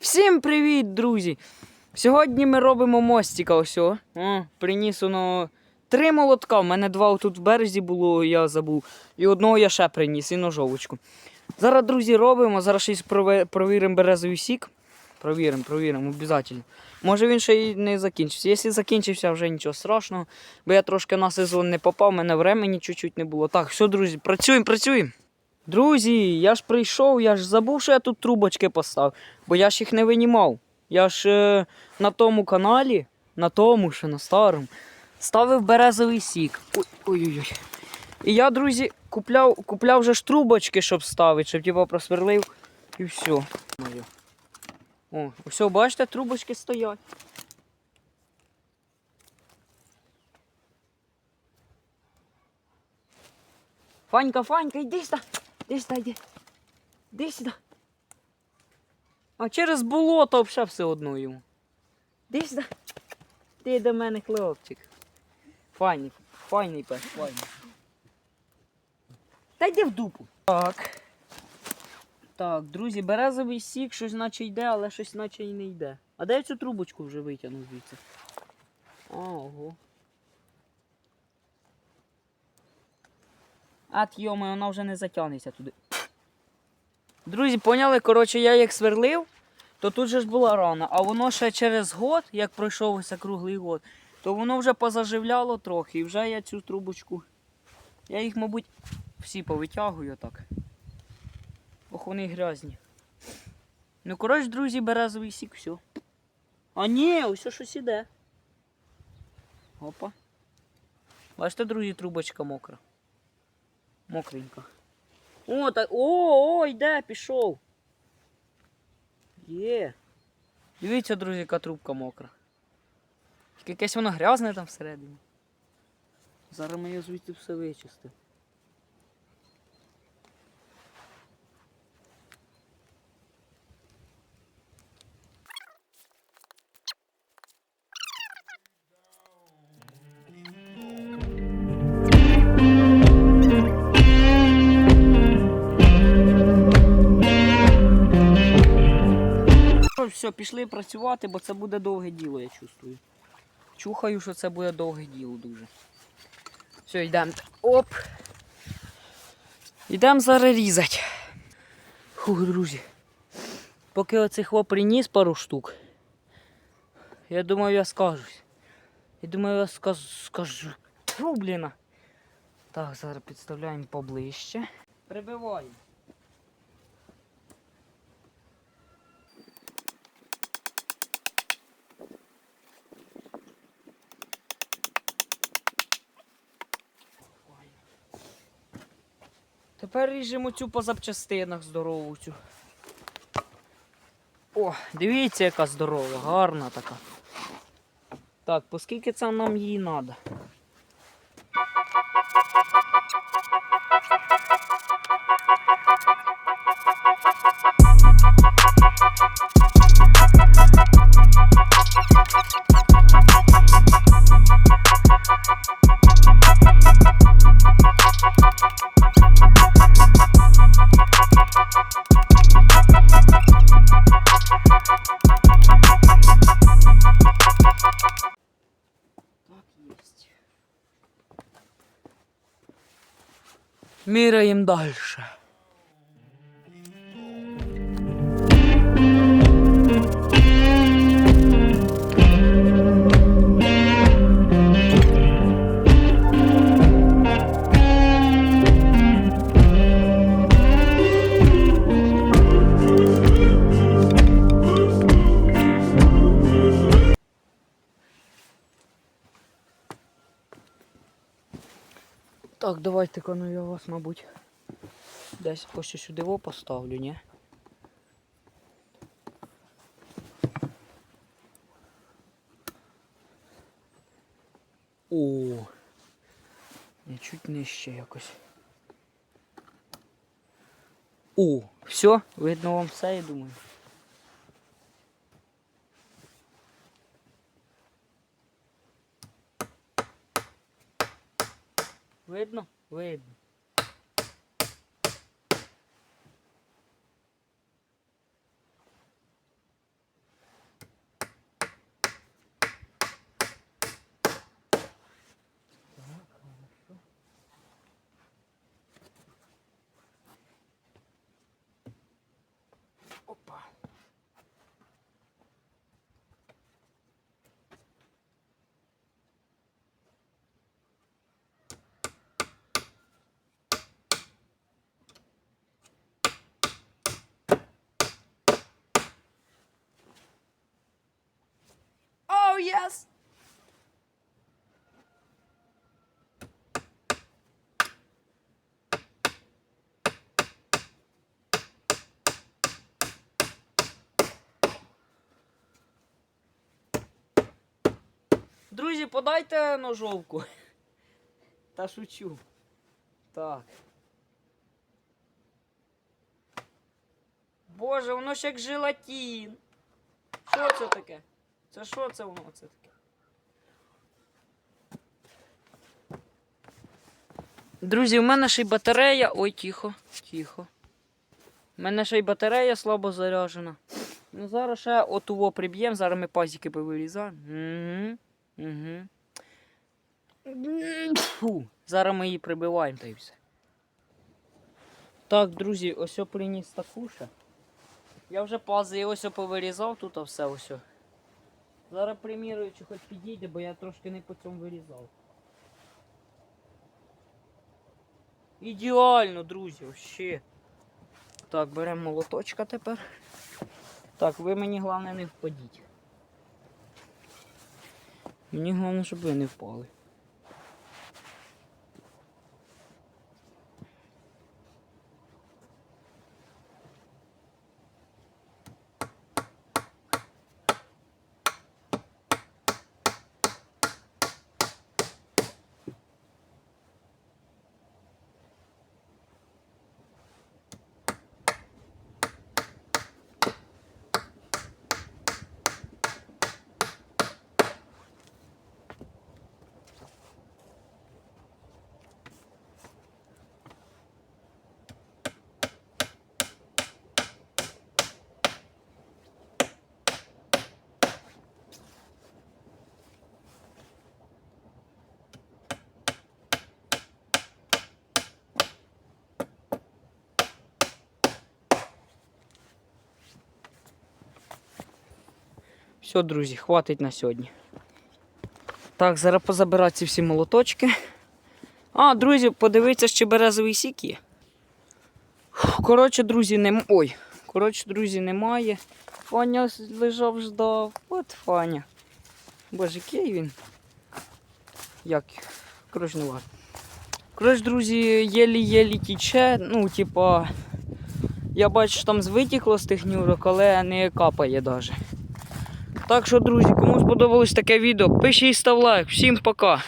Всім привіт, друзі! Сьогодні ми робимо мостика. Ось. О, три молотка. У мене два тут в березі було, я забув. І одного я ще приніс, і ножовочку. Зараз, друзі, робимо. Зараз щось провіримо березовий сік. Провіримо, провіримо, обов'язково. Може він ще й не закінчився. Якщо закінчився, вже нічого страшного. Бо я трошки на сезон не попав, мене времени чуть-чуть не було. Так, все, друзі, працюємо, працюємо. Друзі, я ж прийшов, я ж забув, що я тут трубочки поставив, бо я ж їх не винімав. Я ж е, на тому каналі, на тому, ще на старому, ставив березовий сік. Ой, Ой-ой-ой. І я, друзі, купляв, купляв вже ж трубочки, щоб ставити, щоб типу просверлив і все. О, все, бачите, трубочки стоять. Фанька, Фанька, йди сюди. Іди сюди, йди. Іди сюди. А через болото взагалі все одно йому. Іди сюди. Ти до мене хлопчик. Файний, файний пес, файний. Та йди в дупу. Так. Так, друзі, березовий сік, щось наче йде, але щось наче і не йде. А де я цю трубочку вже витягнув звідси? Ого. Ат йоми, вона вже не затягнеться туди. Друзі, поняли, коротше, я як сверлив, то тут же ж була рана, а воно ще через год, як пройшовся круглий год, то воно вже позаживляло трохи. І вже я цю трубочку. Я їх, мабуть, всі повитягую так. Ох, вони грязні. Ну, коротше, друзі, березовий сік, все. А ні, ось щось іде. Опа. Бачите, друзі, трубочка мокра. Мокренька. О, так. О, о, йде, пішов. Є. Дивіться, друзі, яка трубка мокра. Якесь воно грязне там всередині. Зараз ми її звідти все вичистимо. Пішли працювати, бо це буде довге діло, я чувствую. Чухаю, що це буде довге діло дуже. Все, йдемо. Оп. Йдемо зараз різати. Фух, друзі. Поки оцей хлоп приніс пару штук. Я думаю, я скажусь. Я думаю, я скажу. скажу. Фу, блін. Так, зараз підставляємо поближче. Прибиваємо. Тепер ріжемо цю по запчастинах здорову цю. О, дивіться, яка здорова, гарна така. Так, по скільки це нам її треба? Міряємо далі. Так, давайте-ка ну я вас, мабуть, десь ось сюди во поставлю, ні? О, я чуть нижче якось. О, все, видно вам все, я думаю. Видно? Видно. Єс! Друзі, подайте ножовку. Та шучу. Так. Боже, воно ж як желатин. Що це таке? Це що це воно це таке? Друзі, у мене ще й батарея. Ой, тихо, тихо. У мене ще й батарея слабо заряджена. Ну зараз ще отуво приб'ємо, зараз ми пазики повирізаємо. Угу. Угу. Фу. Зараз ми її прибиваємо та й все. Так, друзі, ось приніс таку ще. Я вже пази ось повирізав тут, все ось. Зараз примірюю, чи хоч підійде, бо я трошки не по цьому вирізав. Ідеально, друзі, взагалі. Так, беремо молоточка тепер. Так, ви мені головне не впадіть. Мені головне, щоб ви не впали. Все, друзі, хватить на сьогодні. Так, зараз позабирати ці всі молоточки. А, друзі, подивіться, чи березовий сік. Коротше, друзі, нем... Ой. Коротше, друзі, немає. Фаня лежав, ждав. От Фаня. Боже, який він. Як? Коротше, не важно. Коротше, друзі, єлі-єлі тіче. Ну, типа. Я бачу, що там витікло з тих нюрок, але не капає навіть. Так що, друзі, кому сподобалось таке відео, пишіть став лайк. Всім пока.